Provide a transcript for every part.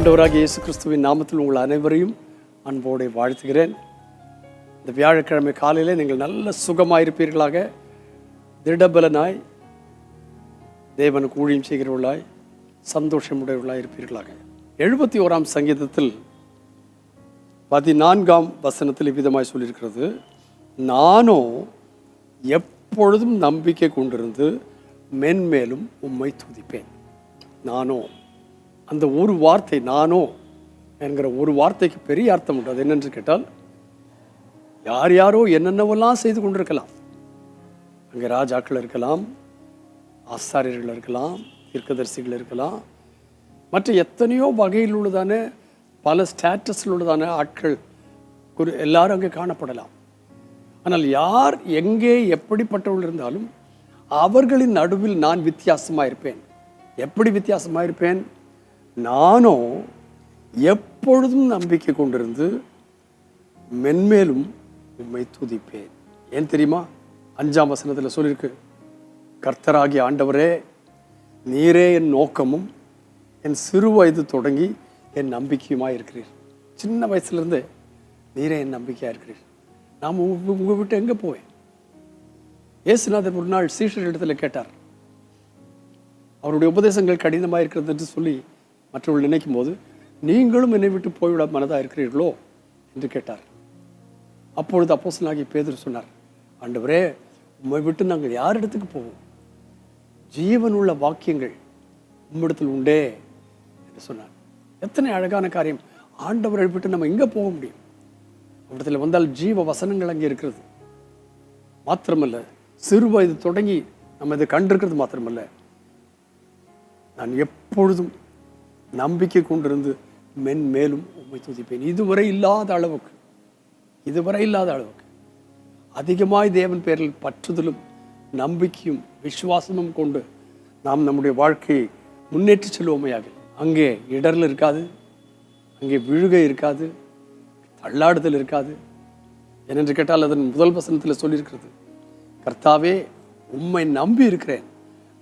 ஆண்டவராகிய இயேசு கிறிஸ்துவின் நாமத்தில் உங்கள் அனைவரையும் அன்போடு வாழ்த்துகிறேன். இந்த வியாழக்கிழமை காலையில் நீங்கள் நல்ல சுகமாயிருப்பீர்களாக திடபலனாய் தேவனுக்கு ஊழியம் செய்கிறவர்களாய் சந்தோஷமுடையவர்களாய் இருப்பீர்களாக. எழுபத்தி ஓராம் சங்கீதத்தில் பதினான்காம் வசனத்தில் விதமாய் சொல்லியிருக்கிறது. நானோ எப்பொழுதும் நம்பிக்கை கொண்டிருந்து மென்மேலும் உம்மை துதிப்பேன். நானோ அந்த ஒரு வார்த்தை நானோ என்கிற ஒரு வார்த்தைக்கு பெரிய அர்த்தம் உண்டு. அது என்னென்று கேட்டால் யார் யாரோ என்னென்னவெல்லாம் செய்து கொண்டிருக்கலாம். அங்கே ராஜாக்கள் இருக்கலாம் ஆசாரியர்கள் இருக்கலாம் தீர்க்கதரிசிகள் இருக்கலாம். மற்ற எத்தனையோ வகையில் உள்ளதான பல ஸ்டேட்டஸில் உள்ளதான ஆட்கள் ஒரு எல்லாரும் அங்கே காணப்படலாம். ஆனால் யார் எங்கே எப்படிப்பட்டவர்கள் இருந்தாலும் அவர்களின் நடுவில் நான் வித்தியாசமாக இருப்பேன் எப்படி வித்தியாசமாக இருப்பேன் நானும் எப்பொழுதும் நம்பிக்கை கொண்டிருந்து மென்மேலும் உம்மை துதிப்பேன். ஏன் தெரியுமா? அஞ்சாம் வசனத்தில் சொல்லியிருக்கு கர்த்தராகிய ஆண்டவரே நீரே என் நோக்கமும் என் சிறு வயது தொடங்கி என் நம்பிக்கையுமாக இருக்கிறீர். சின்ன வயசுலேருந்தே நீரே என் நம்பிக்கையாக இருக்கிறீர். நாம் உங்க உங்கள் விட்டு எங்கே போவேன்? ஏசுநாதன் ஒரு நாள் சீஷர் இடத்துல கேட்டார். அவருடைய உபதேசங்கள் கடினமாக இருக்கிறது என்று சொல்லி மற்றவர்கள் நினைக்கும் போது நீங்களும் என்னை விட்டு போய்விட மனதாக இருக்கிறீர்களோ? என்று கேட்டார். அப்பொழுது அப்போசனாகி பேதர் சொன்னார் ஆண்டவரே உம்மை விட்டு நாங்கள் யார் இடத்துக்கு போவோம்? ஜீவனுள்ள வாக்கியங்கள் உம்மிடத்தில் உண்டே என்று சொன்னார். எத்தனை அழகான காரியம். ஆண்டவரை விட்டு நம்ம எங்கே போக முடியும்? அவரிடத்தில் வந்தால் ஜீவ வசனங்கள் அங்கே இருக்கிறது. மாத்திரமல்ல சிறு வயது தொடங்கி நம்ம இதை கண்டிருக்கிறது மாத்திரமல்ல. நான் எப்பொழுதும் நம்பிக்கை கொண்டிருந்து மென்மேலும் உண்மை துதிப்பேன். இதுவரை இல்லாத அளவுக்கு இதுவரை இல்லாத அளவுக்கு அதிகமாய் தேவன் பேரில் பற்றுதலும் நம்பிக்கையும் விசுவாசமும் கொண்டு நாம் நம்முடைய வாழ்க்கையை முன்னேற்றி செல்வோமையாக. அங்கே இடர்ல இருக்காது அங்கே விழுகை இருக்காது தள்ளாடுதல் இருக்காது. ஏனென்று கேட்டால் அதன் முதல் வசனத்தில் சொல்லியிருக்கிறது கர்த்தாவே உம்மை நம்பி இருக்கிறேன்.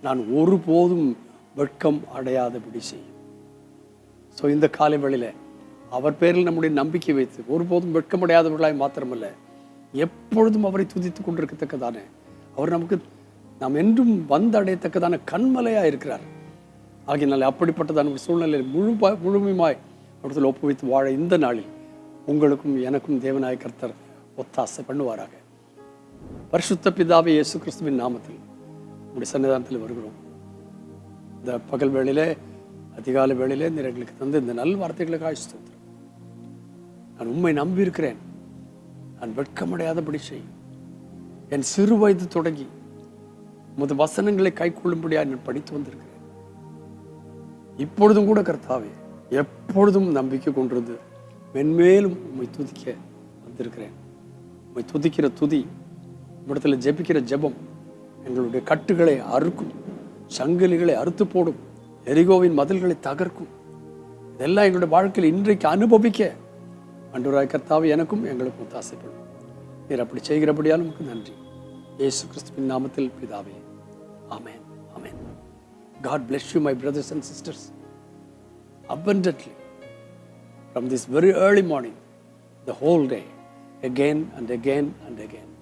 நான் ஒருபோதும் வெட்கம் அடையாதபடி செய்யும். ஸோ இந்த காலை வேளையில அவர் பேரில் நம்முடைய நம்பிக்கை வைத்து ஒருபோதும் வெட்கமடையாதவர்களாய் மாத்திரமல்ல எப்பொழுதும் அவரை துதித்துக் கொண்டிருக்கத்தக்கதான. அவர் நமக்கு நாம் என்றும் வந்தடையத்தக்கதான கண்மலையா இருக்கிறார். ஆகியனால அப்படிப்பட்டதான ஒரு சூழ்நிலை முழு முழுமையுமாய் அவரத்தில் ஒப்புவித்து வாழ இந்த நாளில் உங்களுக்கும் எனக்கும் தேவநாய கர்த்தர் ஒத்தாசை பண்ணுவாராக. பரிசுத்த பிதாவை இயேசு கிறிஸ்துவின் நாமத்தில் உங்களுடைய சன்னிதானத்தில் வருகிறோம். இந்த பகல் வேளையிலே அதிகாலை வேளையிலே நீர் எங்களுக்கு தந்து இந்த நல் வார்த்தைகளுக்காக ஸ்தோத்திரம். நான் உண்மை நம்பி இருக்கிறேன் நான் வெட்கமடையாதபடி செய்யும். என் சிறு வயது தொடங்கி உமது வசனங்களை கைக்கொள்ளும்படியாக நான் படித்து வந்திருக்கிறேன். இப்பொழுதும் கூட கர்த்தாவே எப்பொழுதும் நம்பிக்கை கொண்டிருந்து மென்மேலும் உண்மை துதிக்க வந்திருக்கிறேன். உண்மை துதிக்கிற துதி இடத்துல ஜெபிக்கிற ஜெபம் எங்களுடைய கட்டுகளை அறுக்கும் சங்கிலிகளை அறுத்து போடும். எரிகோவின் மதில்களை தகர்க்கும். இதெல்லாம் எங்களுடைய வாழ்க்கையில் இன்றைக்கு அனுபவிக்க அன்றுராய் கர்த்தாவை எனக்கும் எங்களுக்கும் தாசைப்படும் நீர் அப்படி செய்கிறபடியால் உமக்கு நன்றி. ஏசு கிறிஸ்துவின் நாமத்தில் பிதாவே. ஆமேன். ஆமேன். God bless you my brothers and sisters abundantly from this very early morning the whole day again and again and again.